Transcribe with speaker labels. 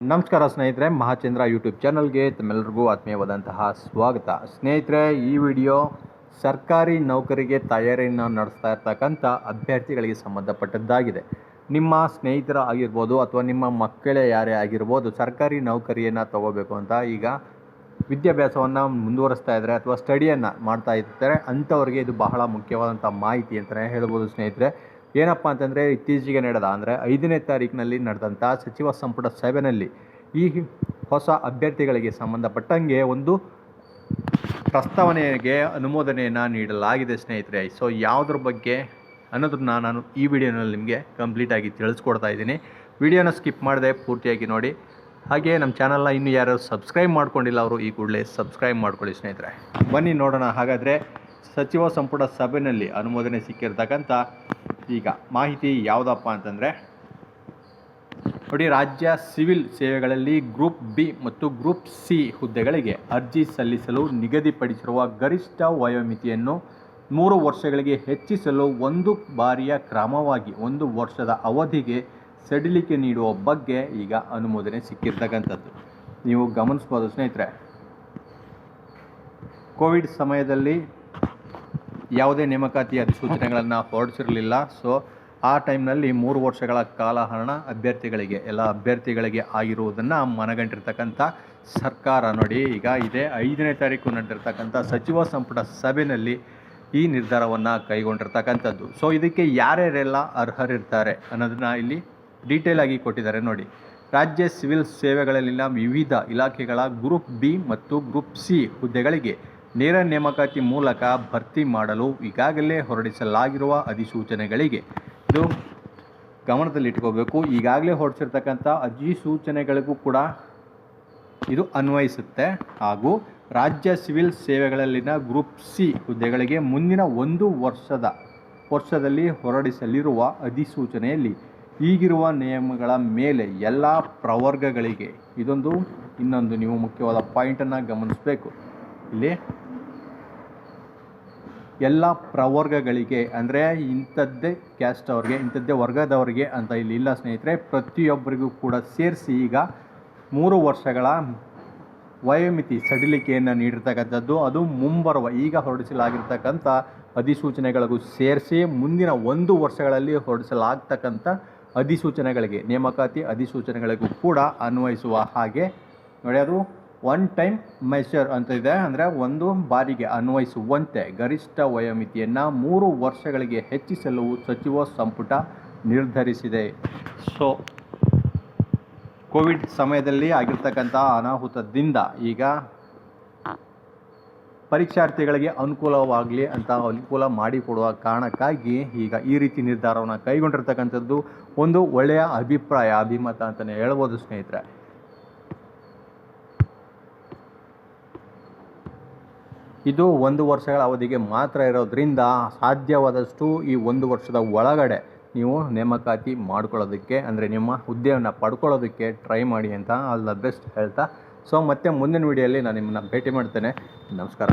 Speaker 1: ನಮಸ್ಕಾರ ಸ್ನೇಹಿತರೆ, ಮಹಾಚಂದ್ರ ಯೂಟ್ಯೂಬ್ ಚಾನಲ್ಗೆ ತಮ್ಮೆಲ್ಲರಿಗೂ ಆತ್ಮೀಯವಾದಂತಹ ಸ್ವಾಗತ. ಸ್ನೇಹಿತರೆ, ಈ ವಿಡಿಯೋ ಸರ್ಕಾರಿ ನೌಕರಿಗೆ ತಯಾರಿಯನ್ನು ನಡೆಸ್ತಾ ಇರ್ತಕ್ಕಂಥ ಅಭ್ಯರ್ಥಿಗಳಿಗೆ ಸಂಬಂಧಪಟ್ಟದ್ದಾಗಿದೆ. ನಿಮ್ಮ ಸ್ನೇಹಿತರ ಆಗಿರ್ಬೋದು ಅಥವಾ ನಿಮ್ಮ ಮಕ್ಕಳೇ ಯಾರೇ ಆಗಿರ್ಬೋದು ಸರ್ಕಾರಿ ನೌಕರಿಯನ್ನು ತಗೋಬೇಕು ಅಂತ ಈಗ ವಿದ್ಯಾಭ್ಯಾಸವನ್ನು ಮುಂದುವರಿಸ್ತಾ ಇದ್ದಾರೆ ಅಥವಾ ಸ್ಟಡಿಯನ್ನು ಮಾಡ್ತಾ ಇರ್ತಾರೆ ಅಂಥವ್ರಿಗೆ ಇದು ಬಹಳ ಮುಖ್ಯವಾದಂಥ ಮಾಹಿತಿ ಅಂತಲೇ ಹೇಳ್ಬೋದು ಸ್ನೇಹಿತರೆ. ಏನಪ್ಪ ಅಂತಂದರೆ ಇತ್ತೀಚೆಗೆ ನಡೆದ, ಅಂದರೆ ಐದನೇ ತಾರೀಕಿನಲ್ಲಿ ನಡೆದಂಥ ಸಚಿವ ಸಂಪುಟ ಸಭೆಯಲ್ಲಿ ಈ ಹೊಸ ಅಭ್ಯರ್ಥಿಗಳಿಗೆ ಸಂಬಂಧಪಟ್ಟಂಗೆ ಒಂದು ಪ್ರಸ್ತಾವನೆಗೆ ಅನುಮೋದನೆಯನ್ನು ನೀಡಲಾಗಿದೆ ಸ್ನೇಹಿತರೆ. ಸೊ ಯಾವುದ್ರ ಬಗ್ಗೆ ಅನ್ನೋದನ್ನ ನಾನು ಈ ವಿಡಿಯೋನಲ್ಲಿ ನಿಮಗೆ ಕಂಪ್ಲೀಟಾಗಿ ತಿಳಿಸ್ಕೊಡ್ತಾ ಇದ್ದೀನಿ. ವಿಡಿಯೋನ ಸ್ಕಿಪ್ ಮಾಡದೆ ಪೂರ್ತಿಯಾಗಿ ನೋಡಿ. ಹಾಗೆ ನಮ್ಮ ಚಾನಲ್ನ ಇನ್ನು ಯಾರು ಸಬ್ಸ್ಕ್ರೈಬ್ ಮಾಡ್ಕೊಂಡಿಲ್ಲ, ಅವರು ಈ ಕೂಡಲೇ ಸಬ್ಸ್ಕ್ರೈಬ್ ಮಾಡ್ಕೊಳ್ಳಿ ಸ್ನೇಹಿತರೆ. ಬನ್ನಿ ನೋಡೋಣ. ಹಾಗಾದರೆ ಸಚಿವ ಸಂಪುಟ ಸಭೆಯಲ್ಲಿ ಅನುಮೋದನೆ ಸಿಕ್ಕಿರ್ತಕ್ಕಂಥ ಈಗ ಮಾಹಿತಿ ಯಾವುದಪ್ಪ ಅಂತಂದರೆ, ನೋಡಿ ರಾಜ್ಯ ಸಿವಿಲ್ ಸೇವೆಗಳಲ್ಲಿ ಗ್ರೂಪ್ ಬಿ ಮತ್ತು ಗ್ರೂಪ್ ಸಿ ಹುದ್ದೆಗಳಿಗೆ ಅರ್ಜಿ ಸಲ್ಲಿಸಲು ನಿಗದಿಪಡಿಸಿರುವ ಗರಿಷ್ಠ ವಯೋಮಿತಿಯನ್ನು ಮೂರು ವರ್ಷಗಳಿಗೆ ಹೆಚ್ಚಿಸಲು ಒಂದು ಬಾರಿಯ ಕ್ರಮವಾಗಿ ಒಂದು ವರ್ಷದ ಅವಧಿಗೆ ಸಡಿಲಿಕೆ ನೀಡುವ ಬಗ್ಗೆ ಈಗ ಅನುಮೋದನೆ ಸಿಕ್ಕಿರ್ತಕ್ಕಂಥದ್ದು. ನೀವು ಗಮನಿಸ್ಬೋದು ಸ್ನೇಹಿತರೆ, ಕೋವಿಡ್ ಸಮಯದಲ್ಲಿ ಯಾವುದೇ ನೇಮಕಾತಿ ಅಧಿಸೂಚನೆಗಳನ್ನು ಹೊರಡಿಸಿರಲಿಲ್ಲ. ಸೊ ಆ ಟೈಮ್ನಲ್ಲಿ ಮೂರು ವರ್ಷಗಳ ಕಾಲಹರಣ ಅಭ್ಯರ್ಥಿಗಳಿಗೆ, ಎಲ್ಲ ಅಭ್ಯರ್ಥಿಗಳಿಗೆ ಆಗಿರುವುದನ್ನು ಮನಗಂಡಿರ್ತಕ್ಕಂಥ ಸರ್ಕಾರ ನೋಡಿ, ಈಗ ಇದೇ ಐದನೇ ತಾರೀಕು ನಡೆದಿರ್ತಕ್ಕಂಥ ಸಚಿವ ಸಂಪುಟ ಸಭೆಯಲ್ಲಿ ಈ ನಿರ್ಧಾರವನ್ನು ಕೈಗೊಂಡಿರ್ತಕ್ಕಂಥದ್ದು. ಸೊ ಇದಕ್ಕೆ ಯಾರ್ಯಾರೆಲ್ಲ ಅರ್ಹರಿರ್ತಾರೆ ಅನ್ನೋದನ್ನ ಇಲ್ಲಿ ಡೀಟೇಲ್ ಆಗಿ ಕೊಟ್ಟಿದ್ದಾರೆ ನೋಡಿ. ರಾಜ್ಯ ಸಿವಿಲ್ ಸೇವೆಗಳಲ್ಲಿನ ವಿವಿಧ ಇಲಾಖೆಗಳ ಗ್ರೂಪ್ ಬಿ ಮತ್ತು ಗ್ರೂಪ್ ಸಿ ಹುದ್ದೆಗಳಿಗೆ ನೇರ ನೇಮಕಾತಿ ಮೂಲಕ ಭರ್ತಿ ಮಾಡಲು ಈಗಾಗಲೇ ಹೊರಡಿಸಲಾಗಿರುವ ಅಧಿಸೂಚನೆಗಳಿಗೆ ಇದು ಗಮನದಲ್ಲಿಟ್ಕೋಬೇಕು. ಈಗಾಗಲೇ ಹೊರಡಿಸಿರ್ತಕ್ಕಂಥ ಅಧಿಸೂಚನೆಗಳಿಗೂ ಕೂಡ ಇದು ಅನ್ವಯಿಸುತ್ತೆ. ಹಾಗೂ ರಾಜ್ಯ ಸಿವಿಲ್ ಸೇವೆಗಳಲ್ಲಿನ ಗ್ರೂಪ್ ಸಿ ಹುದ್ದೆಗಳಿಗೆ ಮುಂದಿನ ಒಂದು ವರ್ಷದ, ವರ್ಷದಲ್ಲಿ ಹೊರಡಿಸಲಿರುವ ಅಧಿಸೂಚನೆಯಲ್ಲಿ ಈಗಿರುವ ನಿಯಮಗಳ ಮೇಲೆ ಎಲ್ಲ ಪ್ರವರ್ಗಗಳಿಗೆ ಇದೊಂದು ಇನ್ನೊಂದು ನೀವು ಮುಖ್ಯವಾದ ಪಾಯಿಂಟನ್ನು ಗಮನಿಸಬೇಕು. ಇಲ್ಲಿ ಎಲ್ಲ ಪ್ರವರ್ಗಗಳಿಗೆ, ಅಂದರೆ ಇಂಥದ್ದೇ ಕ್ಯಾಸ್ಟ್ ಅವ್ರಿಗೆ, ಇಂಥದ್ದೇ ವರ್ಗದವರಿಗೆ ಅಂತ ಇಲ್ಲಿ ಇಲ್ಲ ಸ್ನೇಹಿತರೆ, ಪ್ರತಿಯೊಬ್ಬರಿಗೂ ಕೂಡ ಸೇರಿಸಿ ಈಗ ಮೂರು ವರ್ಷಗಳ ವಯೋಮಿತಿ ಸಡಿಲಿಕೆಯನ್ನು ನೀಡಿರ್ತಕ್ಕಂಥದ್ದು, ಅದು ಮುಂಬರುವ, ಈಗ ಹೊರಡಿಸಲಾಗಿರ್ತಕ್ಕಂಥ ಅಧಿಸೂಚನೆಗಳಿಗೂ ಸೇರಿಸಿ ಮುಂದಿನ ಒಂದು ವರ್ಷಗಳಲ್ಲಿ ಹೊರಡಿಸಲಾಗ್ತಕ್ಕಂಥ ಅಧಿಸೂಚನೆಗಳಿಗೆ, ನೇಮಕಾತಿ ಅಧಿಸೂಚನೆಗಳಿಗೂ ಕೂಡ ಅನ್ವಯಿಸುವ ಹಾಗೆ. ನೋಡಿ ಅದು ಒನ್ ಟೈಮ್ ಮೆಷರ್ ಅಂತ ಇದೆ. ಅಂದರೆ ಒಂದು ಬಾರಿಗೆ ಅನ್ವಯಿಸುವಂತೆ ಗರಿಷ್ಠ ವಯೋಮಿತಿಯನ್ನು ಮೂರು ವರ್ಷಗಳಿಗೆ ಹೆಚ್ಚಿಸಲು ಸಚಿವ ಸಂಪುಟ ನಿರ್ಧರಿಸಿದೆ. ಸೊ ಕೋವಿಡ್ ಸಮಯದಲ್ಲಿ ಆಗಿರ್ತಕ್ಕಂಥ ಅನಾಹುತದಿಂದ ಈಗ ಪರೀಕ್ಷಾರ್ಥಿಗಳಿಗೆ ಅನುಕೂಲವಾಗಲಿ ಅಂತ ಅನುಕೂಲ ಮಾಡಿಕೊಡುವ ಕಾರಣಕ್ಕಾಗಿ ಈಗ ಈ ರೀತಿ ನಿರ್ಧಾರವನ್ನು ಕೈಗೊಂಡಿರ್ತಕ್ಕಂಥದ್ದು ಒಂದು ಒಳ್ಳೆಯ ಅಭಿಪ್ರಾಯ, ಅಭಿಮತ ಅಂತಲೇ ಹೇಳ್ಬೋದು ಸ್ನೇಹಿತರೆ. ಇದು ಒಂದು ವರ್ಷಗಳ ಅವಧಿಗೆ ಮಾತ್ರ ಇರೋದ್ರಿಂದ ಸಾಧ್ಯವಾದಷ್ಟು ಈ ಒಂದು ವರ್ಷದ ಒಳಗಡೆ ನೀವು ನೇಮಕಾತಿ ಮಾಡ್ಕೊಳ್ಳೋದಕ್ಕೆ, ಅಂದರೆ ನಿಮ್ಮ ಹುದ್ದೆಯನ್ನು ಪಡ್ಕೊಳ್ಳೋದಕ್ಕೆ ಟ್ರೈ ಮಾಡಿ ಅಂತ ಆಲ್ ದ ಬೆಸ್ಟ್ ಹೇಳ್ತಾ. ಸೊ ಮತ್ತೆ ಮುಂದಿನ ವಿಡಿಯೋಲಿ ನಾನು ನಿಮ್ಮನ್ನ ಭೇಟಿ ಮಾಡ್ತೇನೆ. ನಮಸ್ಕಾರ.